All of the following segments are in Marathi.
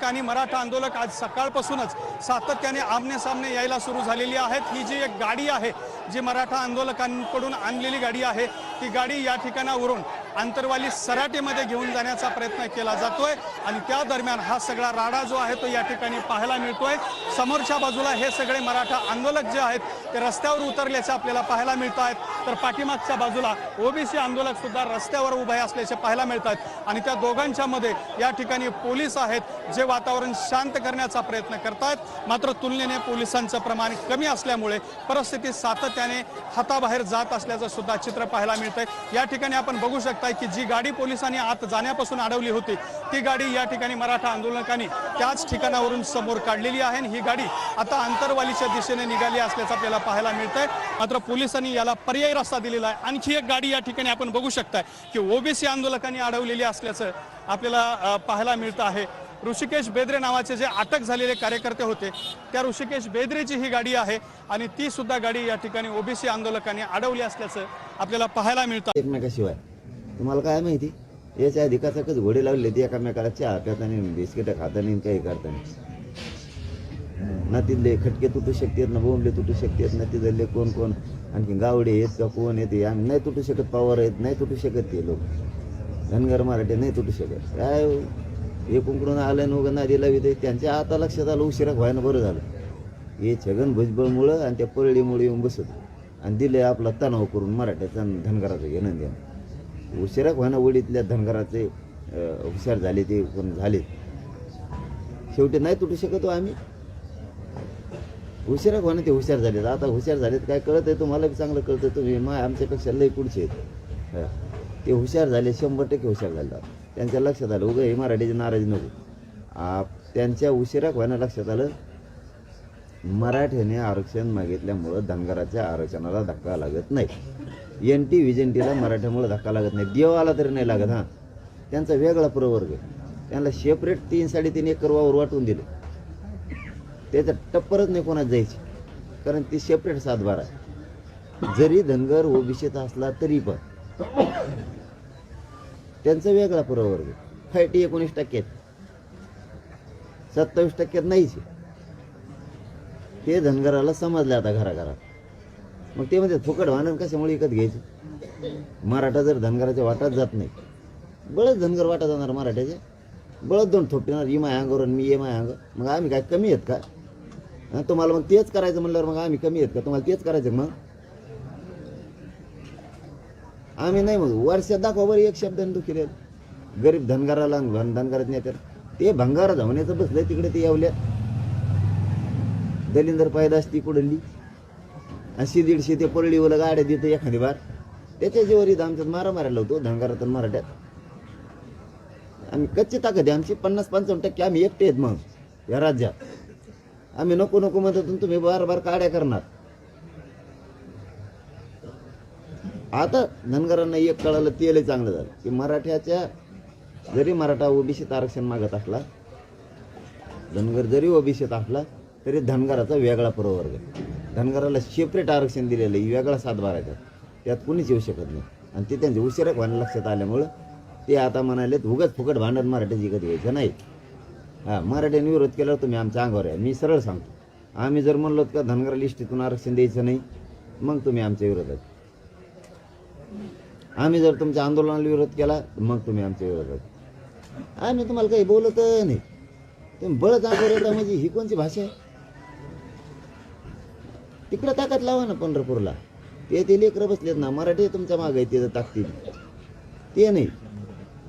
आंदोलक आणि मराठा आंदोलक आज सकाळपासूनच सातत्याने आमनेसामने यायला सुरू झालेली आहेत. ही जी एक गाडी आहे जी मराठा आंदोलकांकडून आणलेली गाडी आहे ती गाडी या ठिकाणावरून आंतरवाली सराटीमध्ये घेऊन जाण्याचा प्रयत्न केला जातोय आणि त्या दरम्यान हा सगळा राडा जो आहे तो या ठिकाणी पाहायला मिळतोय. समोरच्या बाजूला हे सगळे मराठा आंदोलक जे आहेत ते रस्त्यावर उतरल्याचे आपल्याला पाहायला मिळत आहेत तर पाठीमागच्या बाजूला ओबीसी आंदोलक सुद्धा रस्त्यावर उभे असल्याचे पाहायला मिळत आहेत आणि त्या दोघांच्या मध्ये या ठिकाणी पोलीस आहेत जे वातावरण शांत करण्याचा प्रयत्न करतायत. मात्र तुलनेने पोलिसांचं प्रमाण कमी असल्यामुळे परिस्थिती सातत्याने हाताबाहेर जात असल्याचं सुद्धा चित्र पाहायला मिळतंय. या ठिकाणी आपण बघू शकतो शकताय की जी गाडी पोलिसांनी आत जाण्यापासून अडवली होती ती गाडी या ठिकाणी मराठा आंदोलकांनी त्याच ठिकाणावरून समोर काढलेली आहे आणि ही गाडी आता आंतरवालीच्या दिशेने निघाली असल्याचं आपल्याला पाहायला मिळतंय. मात्र पोलिसांनी याला पर्यायी रस्ता दिलेला आहे. आणखी एक गाडी या ठिकाणी आपण बघू शकताय की ओबीसी आंदोलकांनी अडवलेली असल्याचं आपल्याला पाहायला मिळतं आहे. ऋषिकेश बेद्रे नावाचे जे अटक झालेले कार्यकर्ते होते त्या ऋषिकेश बेद्रेची ही गाडी आहे आणि ती सुद्धा गाडी या ठिकाणी ओबीसी आंदोलकांनी अडवली असल्याचं आपल्याला पाहायला मिळतं. एकमेकाशिवाय. तुम्हाला काय माहिती? याच्या आधी कचाकच घोडे लावले ते एकामेकाला चहा पितानी बिस्किटं खातानी काही करताना. ना तिथले खटके तुटू शकतात ना बोंबले तुटू शकतात ना तिथले कोण कोण. आणखी गावडे आहेत का कोण येते आम्ही नाही तुटू शकत पवार आहेत नाही तुटू शकत ते लोक. धनगर मराठे नाही तुटू शकत. काय हो? हे? कुंकडून आलं न उगं नादी लावित त्यांच्या आता लक्षात आलं उशिरा व्हायनं बरं झालं. हे छगन भुजबळमुळं आणि त्या परळीमुळे येऊन बसत. आणि दिले आपला तणाव करून मराठ्याचा धनगराचं घेणं देणं उशिरा व्हायनं वडीतल्या धनगराचे हुशार झाले ते कोण झाले शेवटी नाही तुटू शकतो आम्ही. हुशार व्हानं ते हुशार झालेत. आता हुशार झालेत काय कळत आहे तुम्हाला? बी चांगलं कळतं. तुम्ही मग आमच्यापेक्षा लई पुढचे आहेत. ते हुशार झाले शंभर टक्के हुशार झाले. त्यांच्या लक्षात आलं उगं हे मराठीची नाराजी नको. त्यांच्या उशिरा व्हायनं लक्षात आलं मराठ्याने आरक्षण मागितल्यामुळं धनगराच्या आरक्षणाला धक्का लागत नाही. एन टी विजेंटीला मराठ्यामुळं धक्का लागत नाही. देव आला तरी नाही लागत हां. त्यांचा वेगळा प्रवर्ग आहे. त्यांना सेपरेट तीन साडेतीन एकर वावर वाटून दिलं. त्याचं टप्परच नाही कोणात जायची. कारण ती सेपरेट सातबार आहे. जरी धनगर ओबीसीत असला तरी पण त्यांचा वेगळा प्रवर्ग फायटी एकोणीस टक्क्यात सत्तावीस टक्क्यात नाहीच आहे. ते धनगराला समजले आता घराघरात. मग ते म्हणजे फुकट वाहन कशामुळे विकत घ्यायचं? मराठा जर धनगराच्या वाटात जात नाही बळच धनगर वाटा जाणार मराठ्याच्या बळच दोन थोपटिणार ही माय अंगावर आणि मी ये माय अंग मग आम्ही काय कमी आहेत का? तुम्हाला मग तेच करायचं म्हणल्यावर मग आम्ही कमी आहेत का? तुम्हाला तेच करायचं मग? आम्ही नाही मग वर्षात दाखवा बरं एक शब्द दुखी राहील. गरीब धनगराला आणि धन- धनगरात नेत्यात. ते भंगार धावण्याचं बसलं तिकडे ते येवल्या दलिंदर पायदास ती कुडली अशी दीडशे ते परळीवर गाड्या देतं एखादी बार. त्याच्या जीवावर आमच्यात मारा मारायला होतो धनगारात मराठ्यात. आम्ही कच्ची ताकद आहे आमची पन्नास पंचावन्न टक्के आम्ही एकटे आहेत मग या राज्यात. आम्ही नको नको म्हणतात तुम्ही बार बार काड्या करणार. आता धनगरांना एक कळालं तेलही चांगलं झालं. की मराठ्याच्या जरी मराठा ओबीसीत आरक्षण मागत असला धनगर जरी ओबीसीत असला तरी धनगराचा वेगळा प्रवर्ग धनगराला सेपरेट आरक्षण दिलेलं आहे. वेगळा सातबार आहे त्यात. कोणीच कुणीच येऊ शकत नाही. आणि ते त्यांच्या उशिरा व्हायला लक्षात आल्यामुळं. ते आता म्हणाले उगाच फुकट भांडण मराठी जिकत घ्यायचं नाही. हां मराठ्यांनी विरोध केला तुम्ही आमच्या अंगावर आहे मी सरळ सांगतो. आम्ही जर म्हणलो का धनगर लिस्टीतून आरक्षण द्यायचं नाही मग तुम्ही आमच्या विरोधात आम्ही जर तुमच्या आंदोलनाला विरोध केला मग तुम्ही आमच्या विरोधात आम्ही तुम्हाला काही बोलत नाही. तुम्ही बळच अंगावर येता म्हणजे ही कोणची भाषा आहे? तिकडं ताकद लावा ना पंढरपूरला. ते ते लेकरं बसलेत ना मराठी तुमच्या मागे आहे तिथं ताकतील ते नाही.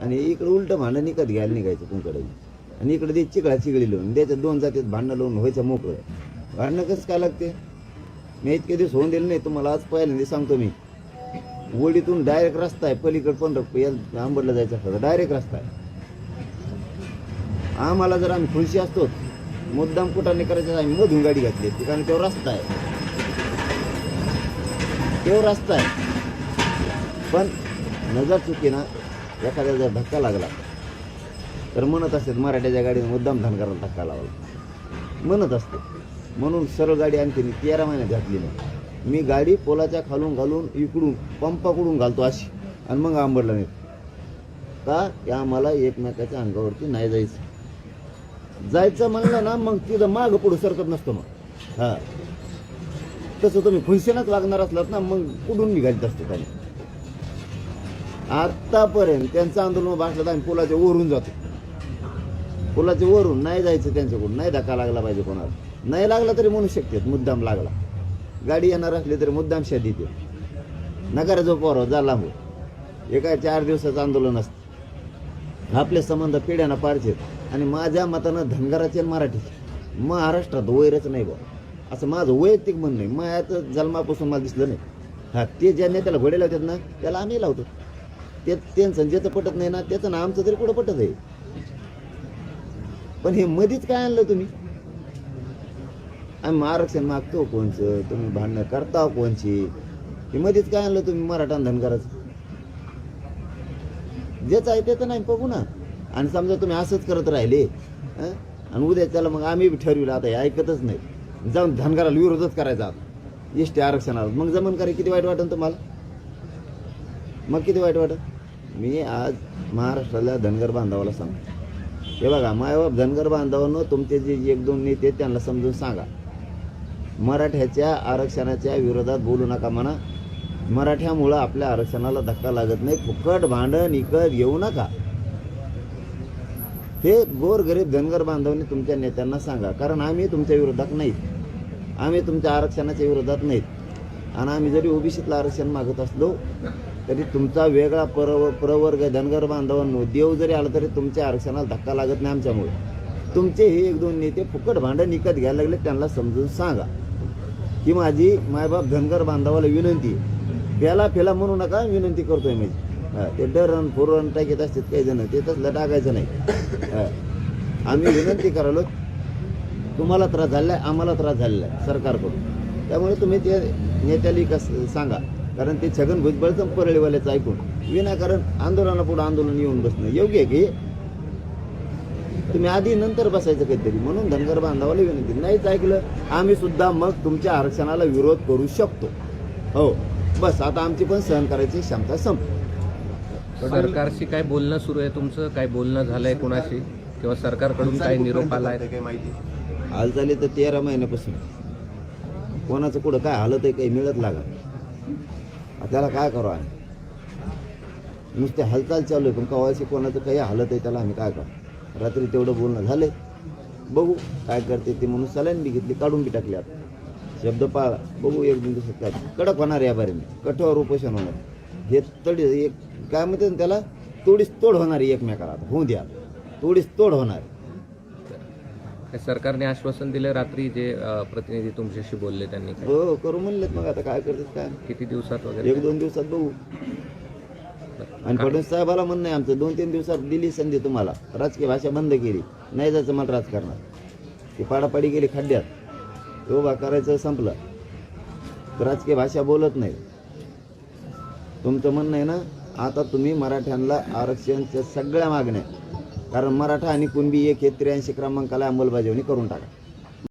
आणि इकडं उलटं भांडण निकत घ्यायला निघायचं तुमकडे आणि इकडे ते चिकळा चिकळी लावून त्याच्यात दोन जातीत भांडणं लावून व्हायचं मोकळं. भांडणं कसं काय लागते? मी इतके दिवस होऊन दिलं नाही तुम्हाला आज पहिल्यांदा सांगतो मी. वडीतून डायरेक्ट रस्ता आहे पलीकडे पंढरपूर आंबडला जायचं असतं डायरेक्ट रस्ता आहे. आम्हाला जर आम्ही खुशी असतो मुद्दाम कुठाने करायचं आम्ही मधून गाडी घातली कारण तेव्हा रस्ता आहे. तो रस्ता आहे. पण नजर चुकी ना एखाद्या जर धक्का लागला तर म्हणत असतात मराठ्याच्या गाडीने मुद्दाम धनगराला धक्का लावला. म्हणत असते. म्हणून सरळ गाडी आणखी मी तेरा महिन्यात घातली नाही. मी गाडी पोलाच्या खालून घालून इकडून पंपाकडून घालतो अशी. आणि मग आंबडला नाही का? की आम्हाला एकमेकाच्या अंगावरती नाही जायचं. जायचं म्हणलं ना मग तिथं माग पुढं सरकत नसतो मग. हां. तसं तुम्ही खुशानच लागणार असलात ना मग कुठून निघायचं असते त्यांनी? आत्तापर्यंत त्यांचं आंदोलन भासलं तर आम्ही पुलाच्या वरून जातो. पुलाच्या वरून नाही जायचं त्यांच्याकडून नाही धक्का लागला पाहिजे कोणाला. नाही लागला तरी म्हणू शकतात मुद्दाम लागला. गाडी येणार असली तरी मुद्दाम शेत येते नकारा जो पोराव हो. एका चार दिवसाचं आंदोलन असतं. आपले संबंध पिढ्यांना पारचे आणि माझ्या मतानं धनगराचे आणि मराठीचे. महाराष्ट्रात वैरच नाही बा असं माझं वैयक्तिक म्हणणं नाही माझ्यात जन्मापासून मला दिसलं नाही. हा ते ज्या नेत्याला घोडे लावतात ना त्याला आम्ही लावतो. ते त्यांचं ज्याचं पटत नाही ना त्याचं ना आमचं तरी कुठं पटत आहे? पण हे मधीच काय आणलं तुम्ही? आम्ही आरक्षण मागतो कोणचं तुम्ही भांडणं करता कोणची? हे मध्येच काय आणलं तुम्ही मराठा आणि धनगराचं ज्याचं आहे त्याचं नाही बघू ना. आणि समजा तुम्ही असंच करत राहिले आणि उद्या त्याला मग आम्ही बी ठरविलं आता हे ऐकतच नाही. जाऊन धनगराला विरोधच करायचा. एस टी आरक्षणाला. मग जमन करे किती वाईट वाटेल तुम्हाला? मग किती वाईट वाटत मी आज महाराष्ट्राला धनगर बांधवाला सांगतो. हे बघा मायबाप धनगर बांधवांनो तुमचे जे एक दोन नेते आहेत, त्यांना समजून सांगा. मराठ्याच्या आरक्षणाच्या विरोधात बोलू नका म्हणा. मराठ्यामुळं आपल्या आरक्षणाला धक्का लागत नाही. फुकट भांडण इकत घेऊ नका. हे गोरगरीब धनगर बांधवने तुमच्या नेत्यांना सांगा. कारण आम्ही तुमच्या विरोधात नाही. आम्ही तुमच्या आरक्षणाच्या विरोधात नाहीत. आणि आम्ही जरी ओबीसीतलं आरक्षण मागत असलो तरी तुमचा वेगळा परव प्रवर्ग धनगर बांधवांनो देव जरी आला तरी तुमच्या आरक्षणाला धक्का लागत नाही आमच्यामुळे. तुमचे हे एक दोन नेते फुकट भांडण निकत घ्यायला लागले त्यांना समजून सांगा. ही माझी मायबाप धनगर बांधवाला विनंती फेला फेला म्हणू नका विनंती करतोय मी. हा, ते डरण फुरण टाकीत असतात काही जण ते तसलं टाकायचं नाही. आम्ही विनंती करायलो तुम्हाला त्रास झालेला आहे आम्हाला त्रास झालेला आहे सरकारकडून. त्यामुळे तुम्ही ते नेत्याला कस सांगा. कारण ते छगन भुजबळचं परळीवाल्याचं ऐकून. विनाकारण आंदोलनापुढे आंदोलन येऊन बसणं. योग्य आहे की? तुम्ही आधी नंतर बसायचं काहीतरी. म्हणून धनगर बांधवाला विनंती. नाहीच ऐकलं आम्ही सुद्धा मग तुमच्या आरक्षणाला विरोध करू शकतो. हो. बस आता आमची पण सहन करायची क्षमता संपली. सरकारशी काय बोलणं सुरू आहे तुमचं? काय बोलणं झालंय कोणाशी? किंवा सरकारकडून काय निरोप आलाय? हालचाली तर तेरा महिन्यापासून. कोणाचं कुठं काय हालत आहे काही मिळत लागा त्याला काय करू आम्ही? नुसते हालचाल चालू आहे पण कवायची कोणाचं काही हालत आहे त्याला आम्ही काय करू? रात्री तेवढं बोलणं झालंय. बघू काय करते ते म्हणून सलाईन बी घेतली काढून बी टाकली आता. शब्द पाळा. बघू एक दोन दिवसात काय. कडक होणार या बारीने. कठोर उपोषण होणार. हे तडी एक काय म्हणते ना त्याला? तोडीस तोड होणार आहे एकमेकाला. आता होऊ द्या. तोडीस तोड होणार. सरकारने आश्वासन दिलं रात्री जे अं, प्रतिनिधी तुमच्याशी बोलले त्यांनी. काय हो करू म्हणलेत मग आता काय करतात काय? किती दिवसात वगैरे? एक दोन दिवसात बघू. आणि फडणवीस साहेबाला म्हणणं आहे आमचं दोन तीन दिवसात दिली संधी तुम्हाला. राजकीय भाषा बंद केली. नाही जायचं मला राजकारणात ती पाडापाडी गेली खड्ड्यात. उभा करायचं संपलं. तर राजकीय भाषा बोलत नाही. तुमचं म्हणणं आहे ना आता तुम्ही मराठ्यांना आरक्षणच्या सगळ्या मागण्या कारण मराठा आणि कुणबी एक हे त्र्याऐंशी क्रमांकाला अंमलबजावणी करून टाका.